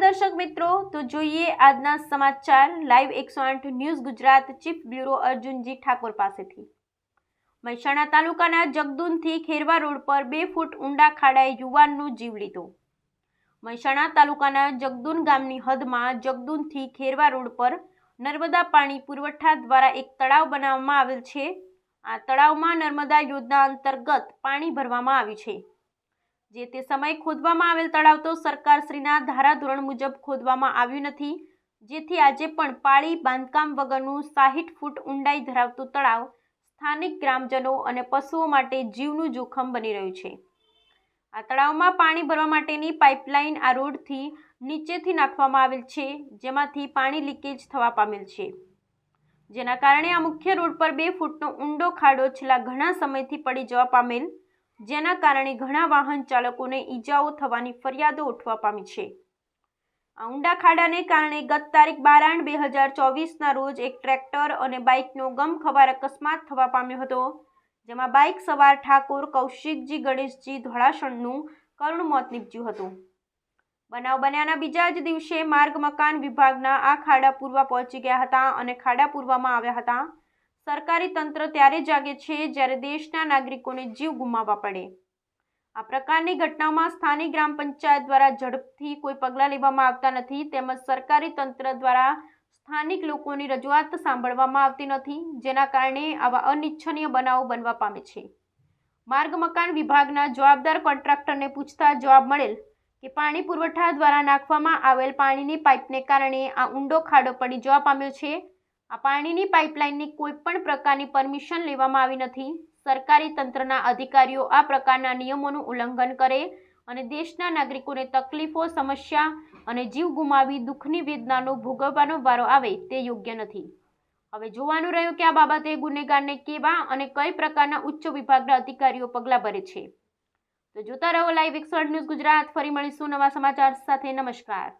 દર્શક મિત્રો, તો જોઈએ આજના સમાચાર. લાઈવ એકસો આઠ news Gujarat chief bureau Arjunji Thakor પાસેથી. મહેસાણા તાલુકાના જગદુનથી ખેરવા રોડ પર બે ફૂટ ઊંડા ખાડાએ યુવાનનું જીવ લીધો. મહેસાણા તાલુકાના જગદુન ગામની હદમાં જગદુનથી ખેરવા રોડ પર નર્મદા પાણી પુરવઠા દ્વારા એક તળાવ બનાવવામાં આવેલ છે. આ તળાવમાં નર્મદા યોજના અંતર્ગત પાણી ભરવામાં આવ્યું છે. જે તે સમયે ખોદવામાં આવેલ તળાવ તો સરકારશ્રીના ધારાધોરણ મુજબ ખોદવામાં આવ્યું નથી. જેથી આજે પણ પાળી બાંધકામ વગરનું સાહીઠ ફૂટ ઊંડાઈ ધરાવતું તળાવ સ્થાનિક ગ્રામજનો અને પશુઓ માટે જીવનું જોખમ બની રહ્યું છે. આ તળાવમાં પાણી ભરવા માટેની પાઇપલાઇન આ રોડથી નીચેથી નાખવામાં આવેલ છે, જેમાંથી પાણી લીકેજ થવા પામેલ છે. જેના કારણે આ મુખ્ય રોડ પર બે ફૂટનો ઊંડો ખાડો છેલ્લા ઘણા સમયથી પડી જવા પામેલ જેના કારણે ઘણા વાહન ચાલકોને ઈજાઓ થવાની ફરિયાદો ઉઠવા પામી છે. આ ઊંડા ખાડાને કારણે ગત તારીખ બાર આઠ બે હજાર ચોવીસના રોજ એક ટ્રેક્ટર અને બાઇકનો ગમખવાર અકસ્માત થવા પામ્યો હતો, જેમાં બાઇક સવાર ઠાકોર કૌશિકજી ગણેશજી ધોળાસણનું કરુણ મોત નીપજ્યું હતું. બનાવ બન્યાના બીજા જ દિવસે માર્ગ મકાન વિભાગના આ ખાડા પૂરવા પહોંચી ગયા હતા અને ખાડા પૂરવામાં આવ્યા હતા. સરકારી તંત્ર ત્યારે જાગે છે જ્યારે દેશના નાગરિકોને જીવ ગુમાવવા પડે. આ પ્રકારની ઘટનાઓમાં સ્થાનિક ગ્રામ પંચાયત દ્વારા ઝડપથી કોઈ પગલાં લેવામાં આવતા નથી તેમજ સરકારી તંત્ર દ્વારા સ્થાનિક લોકોની રજૂઆત સાંભળવામાં આવતી નથી, જેના કારણે આવા અનિચ્છનીય બનાવો બનવા પામે છે. માર્ગ મકાન વિભાગના જવાબદાર કોન્ટ્રાક્ટરને પૂછતા જવાબ મળેલ કે પાણી પુરવઠા દ્વારા નાખવામાં આવેલ પાણીની પાઇપને કારણે આ ઊંડો ખાડો પડી જવા પામ્યો છે. આ પાણીની પાઇપલાઇનની કોઈ પણ પ્રકારની પરમિશન લેવામાં આવી નથી. સરકારી તંત્રના અધિકારીઓ આ પ્રકારના નિયમોનું ઉલ્લંઘન કરે અને દેશના નાગરિકોને તકલીફો, સમસ્યા અને જીવ ગુમાવી દુઃખની વેદનાનો ભોગવવાનો વારો આવે તે યોગ્ય નથી. હવે જોવાનું રહ્યું કે આ બાબતે ગુનેગારને કેવા અને કઈ પ્રકારના ઉચ્ચ વિભાગના અધિકારીઓ પગલાં ભરે છે. તો જોતા રહો લાઈવ એકસો ન્યૂઝ ગુજરાત. ફરી મળીશું નવા સમાચાર સાથે. નમસ્કાર.